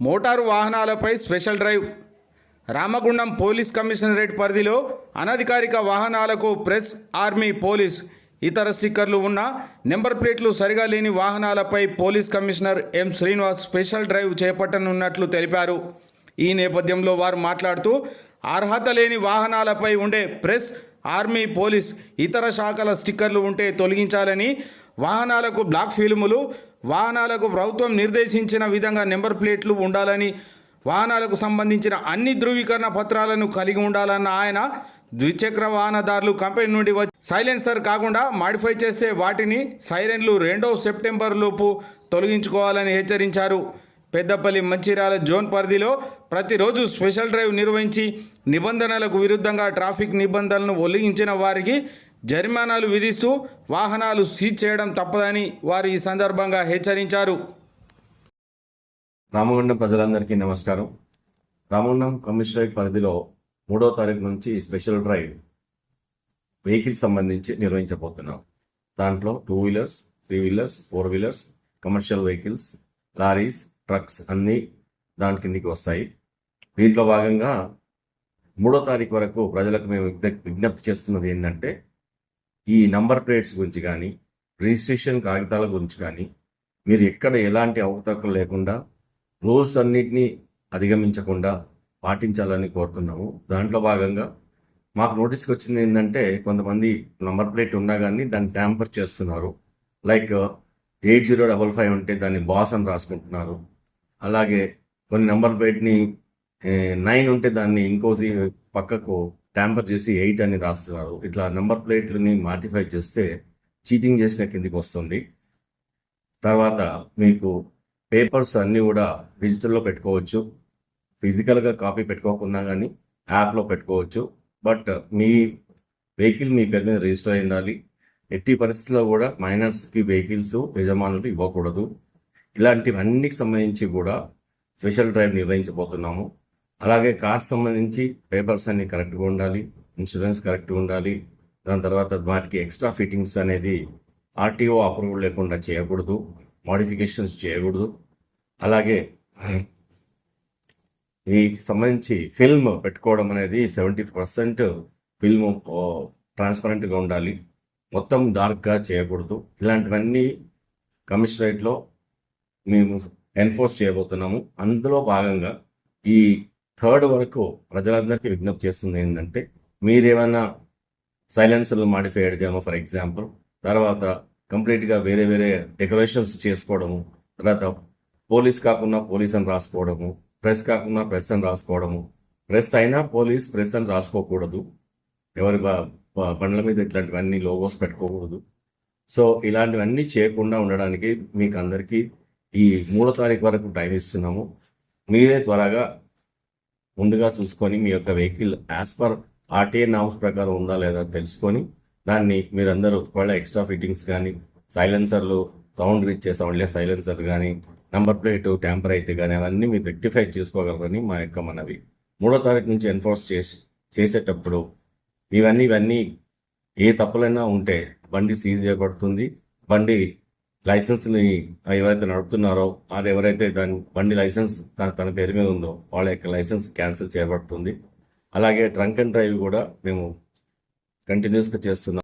Motor వాహనాలపై special drive. Ramagundam police commissionerate పరిధిలో అనధికారిక వాహనాలకు ప్రెస్ ఆర్మీ పోలీస్ ఇతర స్టిక్కర్లు ఉన్న నెంబర్ ప్లేట్లు సరిగా లేని వాహనాలపై police commissioner M Srinivas special drive చేపట్టనున్నట్లు తెలిపారు. ఈ నేపథ్యంలో వారు మాట్లాడుతూ అర్హత లేని వాహనాలపై ఉండే ప్రెస్ ఆర్మీ పోలీస్ ఇతర శాఖల స్టిక్కర్లు ఉంటే తొలగించాలని వాహనాలకు బ్లాక్ ఫిల్ములు వాహనాలకు ప్రభుత్వం నిర్దేశించిన విధంగా నెంబర్ ప్లేట్లు ఉండాలని వాహనాలకు సంబంధించిన అన్ని ధృవీకరణ పత్రాలను కలిగి ఉండాలన్న ఆయన ద్విచక్ర వాహనదారులు కంపెనీ నుండి వచ్చి సైలెన్సర్ కాకుండా మాడిఫై చేస్తే వాటిని సైరన్లు రెండో సెప్టెంబర్ లోపు తొలగించుకోవాలని హెచ్చరించారు. పెద్దపల్లి మంచిర్యాల జోన్ పరిధిలో ప్రతిరోజు స్పెషల్ డ్రైవ్ నిర్వహించి నిబంధనలకు విరుద్ధంగా ట్రాఫిక్ నిబంధనలను ఉల్లంఘించిన వారికి జరిమానాలు విధిస్తూ వాహనాలు సీజ్ చేయడం తప్పదని వారు ఈ సందర్భంగా హెచ్చరించారు. రామగుండం ప్రజలందరికీ నమస్కారం. రామగుండం కమిషనరేట్ పరిధిలో మూడో తారీఖు నుంచి స్పెషల్ డ్రైవ్ వెహికల్స్ సంబంధించి నిర్వహించబోతున్నాం. దాంట్లో two wheelers three wheelers four wheelers commercial vehicles lorries trucks అన్నీ దాని కిందికి వస్తాయి. దీంట్లో భాగంగా మూడో తారీఖు వరకు ప్రజలకు మేము విజ్ఞప్తి చేస్తున్నది ఏంటంటే ఈ నంబర్ ప్లేట్స్ గురించి కానీ రిజిస్ట్రేషన్ కాగితాల గురించి కానీ మీరు ఎక్కడ ఎలాంటి అవతకులు లేకుండా రూల్స్ అన్నిటినీ అధిగమించకుండా పాటించాలని కోరుతున్నాము. దాంట్లో భాగంగా మాకు నోటీస్కి వచ్చింది ఏంటంటే కొంతమంది నంబర్ ప్లేట్ ఉన్నా కానీ దాన్ని ట్యాంపర్ చేస్తున్నారు. Like eight zero double five ఉంటే దాన్ని బాస్ అని రాసుకుంటున్నారు. అలాగే కొన్ని నెంబర్ ప్లేట్ని నైన్ ఉంటే దాన్ని ఇంకోసి పక్కకు ట్యాంపర్ చేసి ఎయిట్ అని రాస్తున్నారు. ఇట్లా నెంబర్ ప్లేట్లని మాటిఫై చేస్తే చీటింగ్ చేసిన కిందికి వస్తుంది. తర్వాత మీకు పేపర్స్ అన్నీ కూడా డిజిటల్లో పెట్టుకోవచ్చు. ఫిజికల్గా కాపీ పెట్టుకోకుండా కానీ యాప్లో పెట్టుకోవచ్చు. బట్ మీ వెహికల్ మీ పేరు మీద రిజిస్టర్ అయి ఉండాలి. ఎట్టి పరిస్థితుల్లో కూడా మైనర్స్కి వెహికల్స్ యజమానులు ఇవ్వకూడదు. ఇలాంటివన్నీ సంబంధించి కూడా స్పెషల్ డ్రైవ్ నిర్వహించబోతున్నాము. అలాగే కార్ సంబంధించి పేపర్స్ అన్ని కరెక్ట్గా ఉండాలి ఇన్సూరెన్స్ కరెక్ట్గా ఉండాలి దాని తర్వాత వాటికి ఎక్స్ట్రా ఫిట్టింగ్స్ అనేది ఆర్టీఓ అప్రూవల్ లేకుండా చేయకూడదు మోడిఫికేషన్స్ చేయకూడదు. అలాగే వీటికి సంబంధించి ఫిల్మ్ పెట్టుకోవడం అనేది సెవెంటీ పర్సెంట్ ఫిల్మ్ ట్రాన్స్పరెంట్గా ఉండాలి. మొత్తం డార్క్గా చేయకూడదు. ఇలాంటివన్నీ కమిషనరేట్లో మేము ఎన్ఫోర్స్ చేయబోతున్నాము. అందులో భాగంగా ఈ థర్డ్ వరకు ప్రజలందరికీ విజ్ఞప్తి చేస్తుంది ఏంటంటే మీరేమైనా సైలెన్సర్లు మాడిఫై అడిగాము ఫర్ ఎగ్జాంపుల్ తర్వాత కంప్లీట్గా వేరే వేరే డెకరేషన్స్ చేసుకోవడము తర్వాత పోలీస్ కాకుండా పోలీస్ అని రాసుకోవడము ప్రెస్ కాకుండా ప్రెస్ అని రాసుకోవడము. ప్రెస్ అయినా పోలీస్ ప్రెస్ అని రాసుకోకూడదు. ఎవరి బండ్ల మీద ఇట్లాంటివన్నీ లోగోస్ పెట్టుకోకూడదు. సో ఇలాంటివన్నీ చేయకుండా ఉండడానికి మీకు అందరికీ ఈ మూడో తారీఖు వరకు టైం ఇస్తున్నాము. మీరే త్వరగా ముందుగా చూసుకొని మీ యొక్క vehicle as per RTA norms ప్రకారం ఉందా లేదా తెలుసుకొని దాన్ని మీరందరూ ఒకవేళ ఎక్స్ట్రా ఫిట్టింగ్స్ కానీ సైలెన్సర్లు సౌండ్ ఇచ్చే సౌండ్లే సైలెన్సర్ కానీ నంబర్ ప్లేట్ ట్యాంపర్ అయితే కానీ అవన్నీ మీరు రెక్టిఫై చేసుకోగలరని మా యొక్క మనవి. మూడో తారీఖు నుంచి ఎన్ఫోర్స్ చేసి చేసేటప్పుడు ఇవన్నీ ఇవన్నీ ఏ తప్పులైనా ఉంటే బండి సీజ్ చేయబడుతుంది. బండి లైసెన్స్ని ఎవరైతే నడుపుతున్నారో అది ఎవరైతే దాని బండి లైసెన్స్ తన తన పేరు మీద ఉందో వాళ్ళ యొక్క లైసెన్స్ క్యాన్సిల్ చేయబడుతుంది. అలాగే ట్రంక్ అండ్ డ్రైవ్ కూడా మేము కంటిన్యూస్గా చేస్తున్నాం.